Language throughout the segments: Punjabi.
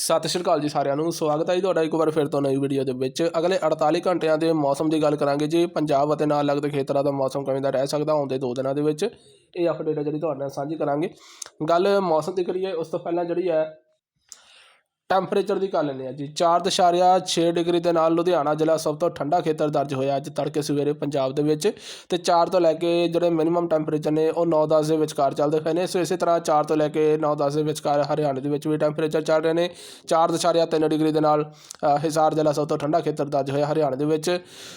ਸਤਿ ਸ਼੍ਰੀ ਅਕਾਲ ਜੀ ਸਾਰਿਆਂ ਨੂੰ। ਸਵਾਗਤ ਹੈ ਜੀ ਤੁਹਾਡਾ ਇੱਕ ਵਾਰ ਫਿਰ ਤੋਂ ਨਵੀਂ ਵੀਡੀਓ ਦੇ ਵਿੱਚ। ਅਗਲੇ 48 ਘੰਟਿਆਂ ਦੇ ਮੌਸਮ ਦੀ ਗੱਲ ਕਰਾਂਗੇ ਜੀ। ਪੰਜਾਬ ਅਤੇ ਨਾਲ ਲੱਗਦੇ ਖੇਤਰਾਂ ਦਾ ਮੌਸਮ ਕਿਵੇਂ ਦਾ ਰਹਿ ਸਕਦਾ ਆਉਂਦੇ ਦੋ ਦਿਨਾਂ ਦੇ ਵਿੱਚ, ਇਹ ਅਪਡੇਟ ਹੈ ਜਿਹੜੀ ਤੁਹਾਡੇ ਨਾਲ ਸਾਂਝੀ ਕਰਾਂਗੇ। ਗੱਲ ਮੌਸਮ ਦੀ ਕਰੀਏ, ਉਸ ਤੋਂ ਪਹਿਲਾਂ ਜਿਹੜੀ ਹੈ ਟੈਂਪਰੇਚਰ ਦੀ ਕਰ ਲੈਂਦੇ ਆ ਜੀ। 4.6 ਡਿਗਰੀ ਦੇ ਨਾਲ ਲੁਧਿਆਣਾ ਜ਼ਿਲ੍ਹਾ ਸਭ ਤੋਂ ਠੰਡਾ ਖੇਤਰ ਦਰਜ ਹੋਇਆ। ਅੱਜ ਤੜਕੇ ਸਵੇਰੇ ਪੰਜਾਬ ਦੇ ਵਿੱਚ ਤੇ 4 ਤੋਂ ਲੈ ਕੇ ਜਿਹੜੇ ਮਿਨੀਮਮ ਟੈਂਪਰੇਚਰ ਨੇ, ਉਹ 9-10 ਦੇ ਵਿਚਕਾਰ ਚੱਲਦੇ ਪਏ ਨੇ। ਸੋ ਇਸੇ ਤਰ੍ਹਾਂ 4 ਤੋਂ ਲੈ ਕੇ 9-10 ਦੇ ਵਿਚਕਾਰ ਹਰਿਆਣੇ ਦੇ ਵਿੱਚ ਵੀ ਟੈਂਪਰੇਚਰ ਚੱਲ ਰਹੇ ਨੇ। 4.3 ਡਿਗਰੀ ਦੇ ਨਾਲ ਹਿਸਾਰ ਜ਼ਿਲ੍ਹਾ ਸਭ ਤੋਂ ਠੰਡਾ ਖੇਤਰ ਦਰਜ ਹੋਇਆ ਹਰਿਆਣੇ ਦੇ ਵਿੱਚ।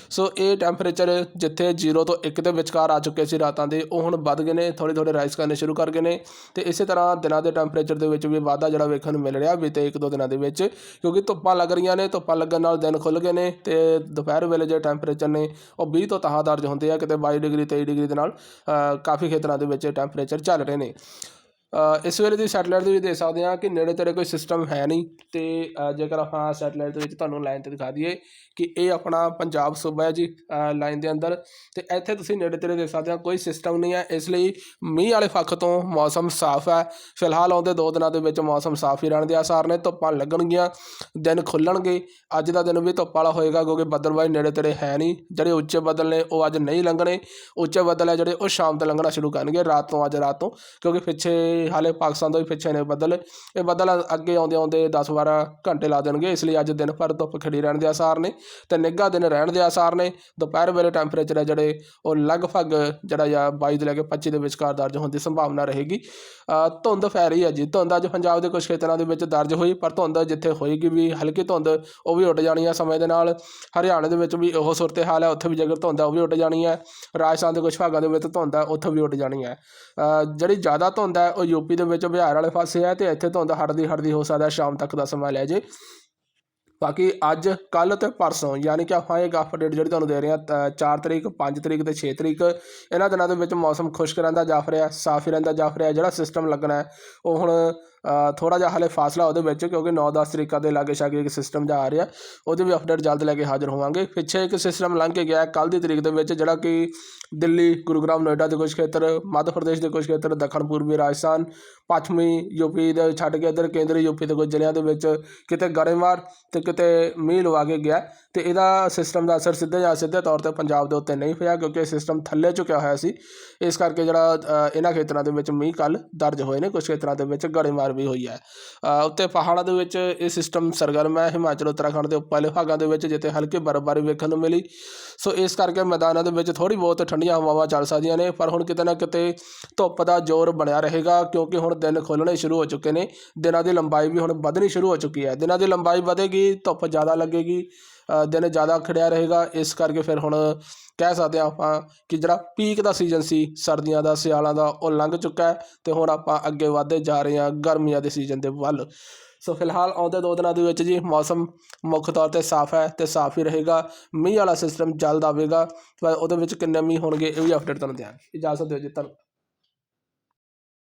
ਸੋ ਇਹ ਟੈਂਪਰੇਚਰ ਜਿੱਥੇ 0 ਤੋਂ 1 ਦੇ ਵਿਚਕਾਰ ਆ ਚੁੱਕੇ ਸੀ ਰਾਤਾਂ ਦੇ, ਉਹ ਹੁਣ ਵੱਧ ਗਏ ਨੇ ਥੋੜ੍ਹੇ ਥੋੜ੍ਹੇ ਰਾਈਜ਼ ਕਰਨੇ ਸ਼ੁਰੂ ਕਰ ਗਏ ਨੇ। ਤੇ ਇਸੇ ਤਰ੍ਹਾਂ ਦਿਨਾਂ ਦੇ ਟੈਂਪਰੇਚਰ ਦੇ ਵਿੱਚ ਵੀ ਵਾਧਾ ਜਿਹੜਾ ਵੇਖਣ ਨੂੰ ਮਿਲ ਰਿਹਾ ਬੀਤੇ ਇੱਕ ਦੋ ਦਿਨ ਦੇ ਵਿੱਚ, ਕਿਉਂਕਿ ਧੁੱਪਾਂ ਲੱਗ ਰਹੀਆਂ ਨੇ, ਧੁੱਪਾਂ ਲੱਗਣ ਨਾਲ ਦਿਨ ਖੁੱਲ ਗਏ ਨੇ ਤੇ ਦੁਪਹਿਰ ਵੇਲੇ ਜਿਹੜੇ ਟੈਂਪਰੇਚਰ ਨੇ ਉਹ 20 ਤੋਂ ਤਹਾਂ ਦਰਜ ਹੁੰਦੇ ਆ, ਕਿਤੇ 22 ਡਿਗਰੀ 23 ਡਿਗਰੀ ਦੇ ਨਾਲ ਕਾਫੀ ਖੇਤਰਾਂ ਦੇ ਵਿੱਚ ਟੈਂਪਰੇਚਰ ਚੱਲ ਰਹੇ ਨੇ। ਇਸ ਵੇਲੇ ਦੀ ਸੈਟਲਾਈਟ ਦੇ ਵਿੱਚ ਦੇਖ ਸਕਦੇ ਹਾਂ ਕਿ ਨੇੜੇ ਤੇੜੇ ਕੋਈ ਸਿਸਟਮ ਹੈ ਨਹੀਂ ਤੇ ਜੇਕਰ ਆਪਾਂ ਸੈਟਲਾਈਟ ਦੇ ਵਿੱਚ ਤੁਹਾਨੂੰ ਲਾਈਨ ਤੇ ਦਿਖਾ ਦਈਏ ਕਿ ਇਹ ਆਪਣਾ ਪੰਜਾਬ ਸੂਬਾ ਹੈ ਜੀ ਲਾਈਨ ਦੇ ਅੰਦਰ ਤੇ ਇੱਥੇ ਤੁਸੀਂ ਨੇੜੇ ਤੇੜੇ ਦੇਖ ਸਕਦੇ ਆ ਕੋਈ ਸਿਸਟਮ ਨਹੀਂ ਹੈ, ਇਸ ਲਈ ਮੀਂਹ ਵਾਲੇ ਪੱਖ ਤੋਂ ਮੌਸਮ ਸਾਫ਼ ਹੈ। ਫਿਲਹਾਲ ਆਉਂਦੇ ਦੋ ਦਿਨਾਂ ਦੇ ਵਿੱਚ ਮੌਸਮ ਸਾਫ਼ ਹੀ ਰਹਿਣ ਦੇ ਆਸਾਰ ਨੇ ਧੁੱਪਾਂ ਲੱਗਣਗੀਆਂ, ਦਿਨ ਖੁੱਲਣਗੇ, ਅੱਜ ਦਾ ਦਿਨ ਵੀ ਧੁੱਪ ਵਾਲਾ ਹੋਏਗਾ ਕਿਉਂਕਿ ਬੱਦਲਬਾਈ ਨੇੜੇ ਤੇੜੇ ਹੈ ਨਹੀਂ, ਜਿਹੜੇ ਉੱਚੇ ਬੱਦਲ ਨੇ ਉਹ ਅੱਜ ਨਹੀਂ ਲੰਘਣੇ, ਉੱਚੇ ਬੱਦਲ ਹੈ ਜਿਹੜੇ ਉਹ ਸ਼ਾਮ ਤੇ ਲੰਘਣਾ ਸ਼ੁਰੂ ਕਰਨਗੇ, ਰਾਤ ਤੋਂ ਅੱਜ ਰਾਤ ਤੋਂ, ਕਿਉਂਕਿ ਪਿੱਛੇ ਹਾਲੇ ਪਾਕਿਸਤਾਨ ਤੋਂ ਵੀ ਪਿੱਛੇ ਨੇ ਬੱਦਲ। ਇਹ ਬੱਦਲ ਅੱਗੇ ਆਉਂਦੇ ਆਉਂਦੇ 10-12 ਘੰਟੇ ਲਾ ਦੇਣਗੇ, ਇਸ ਲਈ ਅੱਜ ਦਿਨ ਭਰ ਧੁੱਪ ਖੜੀ ਰਹਿਣ ਦੇ ਆਸਾਰ ਨੇ ਤੇ ਨਿੱਘਾ ਦਿਨ ਰਹਿਣ ਦੇ ਆਸਾਰ ਨੇ। ਦੁਪਹਿਰ ਵੇਲੇ ਟੈਂਪਰੇਚਰ ਹੈ ਜਿਹੜੇ, ਉਹ ਲਗਭਗ ਜਿਹੜਾ ਜਾਂ 22 ਤੋਂ ਲੈ ਕੇ 25 ਦੇ ਵਿਚਕਾਰ ਦਰਜ ਹੋਣ ਦੀ ਸੰਭਾਵਨਾ ਰਹੇਗੀ। ਧੁੰਦ ਫੈ ਰਹੀ ਹੈ ਜੀ। ਧੁੰਦ ਅੱਜ ਪੰਜਾਬ ਦੇ ਕੁਝ ਖੇਤਰਾਂ ਦੇ ਵਿੱਚ ਦਰਜ ਹੋਈ, ਪਰ ਧੁੰਦ ਜਿੱਥੇ ਹੋਏਗੀ ਵੀ ਹਲਕੀ ਧੁੰਦ, ਉਹ ਵੀ ਉੱਡ ਜਾਣੀ ਹੈ ਸਮੇਂ ਦੇ ਨਾਲ। ਹਰਿਆਣੇ ਦੇ ਵਿੱਚ ਵੀ ਉਹ ਸੂਰਤ ਹਾਲ ਹੈ ਉੱਥੇ ਵੀ ਜੇਕਰ ਧੁੰਦ ਹੈ ਉਹ ਵੀ ਉੱਡ ਜਾਣੀ ਹੈ ਰਾਜਸਥਾਨ ਦੇ ਕੁਝ ਭਾਗਾਂ ਦੇ ਵਿੱਚ ਧੁੰਦ ਹੈ ਉੱਥੇ ਵੀ ਉੱਡ ਜਾਣੀ ਹੈ ਜਿਹੜੀ ਜ਼ਿਆਦਾ ਧੁੰਦ ਹੈ ਉਹ ਯੂਪੀ ਦੇ ਵਿੱਚ ਬਿਹਾਰ ਵਾਲੇ ਪਾਸੇ ਹੈ ਤੇ ਇੱਥੇ ਧੁੰਦ ਹਟਦੀ ਹਟਦੀ ਹੋ ਸਕਦਾ ਸ਼ਾਮ ਤੱਕ ਦਾ ਸਮਾਂ ਲੈ ਜੇ। ਬਾਕੀ ਅੱਜ ਕੱਲ ਤੇ ਪਰਸੋਂ, ਯਾਨੀ ਕਿ ਆਪਾਂ ਇੱਕ ਅਪਡੇਟ ਜਿਹੜੀ ਤੁਹਾਨੂੰ ਦੇ ਰਹੇ ਹਾਂ 4 ਤਰੀਕ 5 ਤਰੀਕ ਤੇ 6 ਤਰੀਕ, ਇਹਨਾਂ ਦਿਨਾਂ ਦੇ ਵਿੱਚ ਮੌਸਮ ਖੁਸ਼ਕ ਰਹਿੰਦਾ ਜਾਫ ਰਿਹਾ, ਸਾਫ਼ ਹੀ ਰਹਿੰਦਾ ਜਾਫ ਰਿਹਾ, ਜਿਹੜਾ ਸਿਸਟਮ ਲੱਗਣਾ ਹੈ, ਉਹ ਹੁਣ ਥੋੜਾ ਜਿਹਾ ਹਲੇ ਫਾਸਲਾ ਉਹਦੇ ਵਿੱਚ, ਕਿਉਂਕਿ 9-10 ਤਰੀਕਾਂ ਦੇ ਲਾਗੇ ਛਾਗੇ ਇੱਕ ਸਿਸਟਮ ਜਾ ਆ ਰਿਹਾ। ਉਹਦੀ ਵੀ ਅਪਡੇਟ ਜਲਦ ਲੈ ਕੇ ਹਾਜ਼ਰ ਹੋਵਾਂਗੇ। ਪਿੱਛੇ ਇੱਕ ਸਿਸਟਮ ਲੰਘ ਕੇ ਗਿਆ ਕੱਲ ਦੀ ਤਰੀਕ ਦੇ ਵਿੱਚ, ਜਿਹੜਾ ਕਿ ਦਿੱਲੀ, ਗੁਰੂਗ੍ਰਾਮ, ਨੋਇਡਾ ਦੇ ਕੁਝ ਖੇਤਰ, ਮੱਧ ਪ੍ਰਦੇਸ਼ ਦੇ ਕੁਝ ਖੇਤਰ, ਦੱਖਣ ਪੂਰਬੀ ਰਾਜਸਥਾਨ, ਪੱਛਮੀ ਯੂਪੀ ਦੇ ਛੱਡ ਕੇ ਇੱਧਰ ਕੇਂਦਰੀ ਯੂਪੀ ਦੇ ਕੁਝ ਜ਼ਿਲ੍ਹਿਆਂ ਦੇ ਵਿੱਚ ਕਿਤੇ ਗੜੇਮਾਰ ਤੇ ਕਿਤੇ ਮੀਂਹ ਲਵਾ ਕੇ ਗਿਆ ਤੇ ਇਹਦਾ ਸਿਸਟਮ ਦਾ ਅਸਰ ਸਿੱਧੇ ਜਾਂ ਸਿੱਧੇ ਤੌਰ ਤੇ ਪੰਜਾਬ ਦੇ ਉੱਤੇ ਨਹੀਂ ਪਿਆ, ਕਿਉਂਕਿ ਇਹ ਸਿਸਟਮ ਥੱਲੇ ਝੁਕਿਆ ਹੋਇਆ ਸੀ। ਇਸ ਕਰਕੇ ਜਿਹੜਾ ਇਹਨਾਂ ਖੇਤਰਾਂ ਦੇ ਵਿੱਚ ਮੀਂਹ ਕੱਲ ਦਰਜ ਹੋਏ ਨੇ। ਕੁਝ ਖੇਤਰਾਂ ਦੇ ਵਿੱਚ ਗੜੇਮਾਰ ਵੀ ਹੋਈ ਹੈ। ਅ, ਉੱਤੇ ਪਹਾੜਾਂ ਦੇ ਵਿੱਚ ਇਹ ਸਿਸਟਮ ਸਰਗਰਮ ਹੈ। ਹਿਮਾਚਲ ਉੱਤਰਾਖੰਡ ਦੇ ਉੱਪਰਲੇ ਭਾਗਾਂ ਦੇ ਵਿੱਚ ਜਿੱਥੇ ਹਲਕੀ ਬਰਫ਼ਬਾਰੀ ਵੇਖਣ ਨੂੰ ਮਿਲੀ। ਸੋ ਇਸ ਕਰਕੇ ਮੈਦਾਨਾਂ ਦੇ ਵਿੱਚ ਥੋੜੀ ਬਹੁਤ ਠੰਡੀਆਂ ਹਵਾਵਾਂ ਚੱਲ ਸਕਦੀਆਂ ਨੇ ਪਰ ਹੁਣ ਕਿਤੇ ਨਾ ਕਿਤੇ ਧੁੱਪ ਦਾ ਜ਼ੋਰ ਬਣਿਆ ਰਹੇਗਾ ਕਿਉਂਕਿ ਹੁਣ ਦਿਨ ਖੁੱਲ੍ਹਣੇ ਸ਼ੁਰੂ ਹੋ ਚੁੱਕੇ ਨੇ। ਦਿਨਾਂ ਦੀ ਲੰਬਾਈ ਵੀ ਹੁਣ ਵਧਣੀ ਸ਼ੁਰੂ ਹੋ ਚੁੱਕੀ ਹੈ। ਦਿਨਾਂ ਦੀ ਲੰਬਾਈ ਵਧੇਗੀ ਧੁੱਪ ਜ਼ਿਆਦਾ ਲੱਗੇਗੀ। ਦਿਨ ਜ਼ਿਆਦਾ ਖੜਿਆ ਰਹੇਗਾ। ਇਸ ਕਰਕੇ ਫਿਰ ਹੁਣ ਕਹਿ ਸਕਦੇ ਹਾਂ ਆਪਾਂ ਕਿ ਜਿਹੜਾ ਪੀਕ ਦਾ ਸੀਜ਼ਨ ਸੀ, ਸਰਦੀਆਂ ਦਾ, ਸਿਆਲਾਂ ਦਾ, ਉਹ ਲੰਘ ਚੁੱਕਾ ਹੈ ਤੇ ਹੁਣ ਆਪਾਂ ਅੱਗੇ ਵਧਦੇ ਜਾ ਰਹੇ ਹਾਂ ਗਰਮੀਆਂ ਦੇ ਸੀਜ਼ਨ ਦੇ ਵੱਲ। ਸੋ ਫਿਲਹਾਲ ਆਉਂਦੇ ਦੋ ਦਿਨਾਂ ਦੇ ਵਿੱਚ ਜੀ ਮੌਸਮ ਮੁੱਖ ਤੌਰ ਤੇ ਸਾਫ਼ ਹੈ ਤੇ ਸਾਫ਼ ਹੀ ਰਹੇਗਾ। ਮੀਂਹ ਵਾਲਾ ਸਿਸਟਮ ਜਲਦ ਆਵੇਗਾ, ਪਰ ਉਹਦੇ ਵਿੱਚ ਕਿੰਨੇ ਮੀਂਹ ਹੋਣਗੇ ਇਹ ਵੀ ਅਪਡੇਟ ਤੁਹਾਨੂੰ ਦਿਆਂਗੇ। ਇਜਾਜ਼ਤ ਦਿਓ ਜੀ, ਧੰਨਵਾਦ।